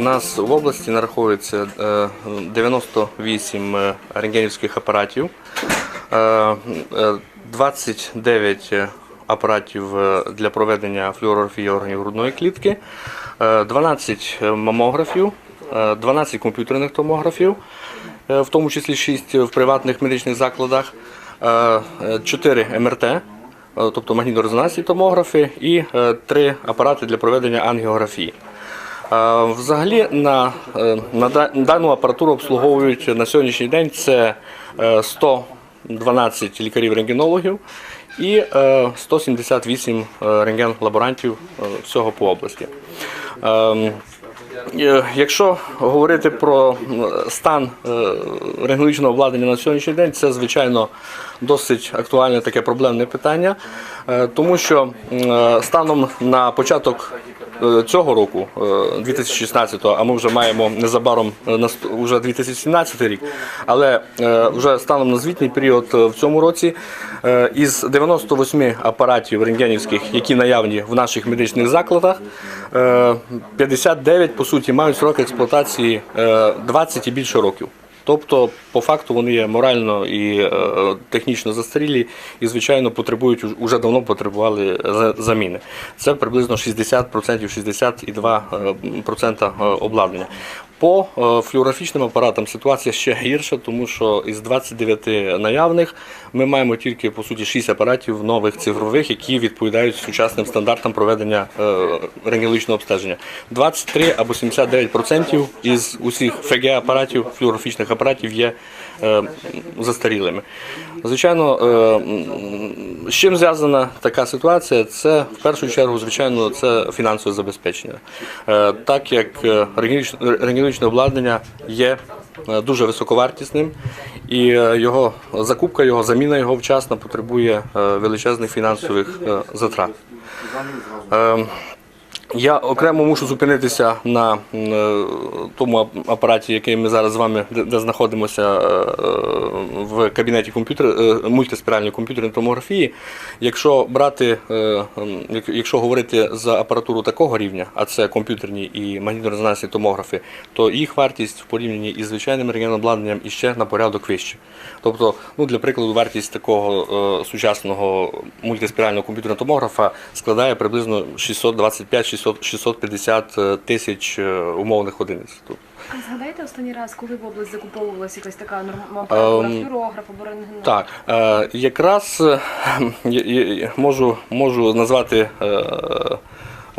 нас в області нараховується е, 98 е, рентгенівських апаратів, е, е, 29 апаратів е, для проведення флюорографії органів грудної клітки, е, 12 мамографів, е, 12 комп'ютерних томографів, е, в тому числі 6 в приватних медичних закладах, е, е, 4 МРТ, е, тобто магнітно-резонансні томографи, і 3 апарати для проведення ангіографії. Е, Взагалі на, е, на дану апаратуру обслуговують на сьогоднішній день це е, 112 лікарів-рентгенологів і е, 178 е, рентген-лаборантів е, всього по області. Ем, Е, Якщо говорити про стан е, рентгенологічного обладнання на сьогоднішній день, це звичайно досить актуальне таке проблемне питання, е, тому що е, станом на початок е, цього року, е, 2016-го, а ми вже маємо незабаром е, наст- уже 2017 рік, але е, вже станом на звітній період е, в цьому році е, із 98 апаратів рентгенівських, які наявні в наших медичних закладах, е, 59 по суті мають срок експлуатації е, 20 і більше років. Тобто, по факту, вони є морально і е, технічно застарілі і, звичайно, потребують уже давно потребували за- заміни. Це приблизно 60%, 62% е, обладнання. По е, флюорографічним апаратам ситуація ще гірша, тому що із 29 наявних ми маємо тільки по суті 6 апаратів нових цифрових, які відповідають сучасним стандартам проведення е, рентгенологічного обстеження. 23 або 79% із усіх ФГ-апаратів, флюорографічних апаратів є е, застарілими. Звичайно, з чим зв'язана така ситуація? Це в першу чергу, звичайно, це фінансове забезпечення. Е, Так як регіонічне рентгенологічне рентгенологічне обладнання є е, дуже високовартісним, і е, його закупка, його заміна його вчасно потребує е, величезних фінансових е, затрат. Я окремо мушу зупинитися на е, тому апараті, який ми зараз з вами де, знаходимося е, в кабінеті комп'ютер, е, мультиспіральної комп'ютерної томографії. Якщо брати, якщо говорити за апаратуру такого рівня, а це комп'ютерні і магнітно-резонансні томографи, то їх вартість в порівнянні із звичайним рентгенобладнанням іще на порядок вище. Тобто, ну для прикладу, вартість такого сучасного мультиспірального комп'ютерного томографа складає приблизно 625-650 тисяч е, умовних одиниць. Тобто, згадайте останній раз, коли в область закуповувалася якась така норма апаратура, Ем, флюорограф або рентген? Так, е, якраз е, можу, можу назвати е, е,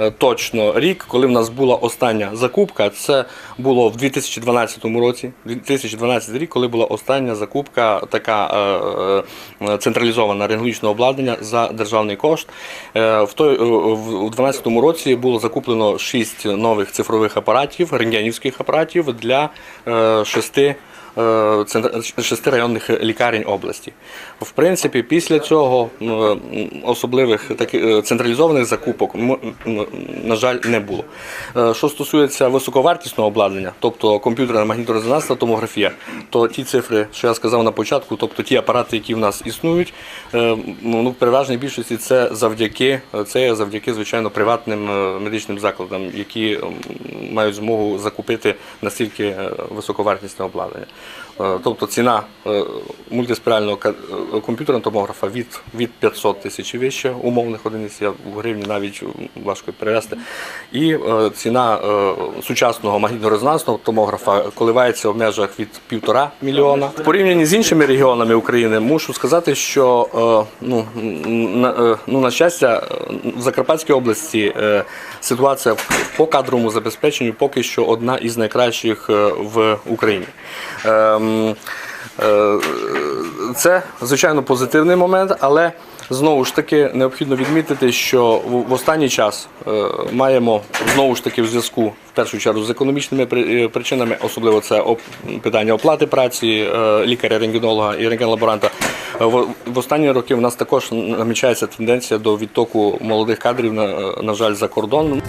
точно рік, коли в нас була остання закупка. Це було в 2012 році. 2012 рік, коли була остання закупка, така е, е, централізована рентгенологічного обладнання за державний кошт. Е, В той е, в 2012 році було закуплено 6 нових цифрових апаратів, рентгенівських апаратів для е, шести е, шести районних лікарень області. В принципі, після цього е, особливих таких е, централізованих закупок, на жаль, не було. Е, Що стосується високовартісного обладнання, тобто комп'ютерна магніторезонансна томографія, то ті цифри, що я сказав на початку, тобто ті апарати, які в нас існують, е, ну, в переважній більшості це завдяки, це завдяки, звичайно, приватним е, медичним закладам, які мають змогу закупити настільки е, високовартісне обладнання. Е, Тобто ціна е, мультиспірального е, комп'ютерного томографа від, від 500 тисяч і вище умовних одиниць, я в гривні навіть важко перевести. І ціна сучасного магнітно-резонансного томографа коливається в межах від півтора мільйона. В порівнянні з іншими регіонами України мушу сказати, що ну, на, ну, на щастя, в Закарпатській області ситуація по кадровому забезпеченню поки що одна із найкращих в Україні. Ем, е, Це, звичайно, позитивний момент, але знову ж таки необхідно відмітити, що в останній час е, маємо знову ж таки в зв'язку в першу чергу з економічними е, причинами, особливо це питання оплати праці лікаря-рентгенолога і рентген-лаборанта. В, останні роки в нас також намічається тенденція до відтоку молодих кадрів, на жаль, за кордон.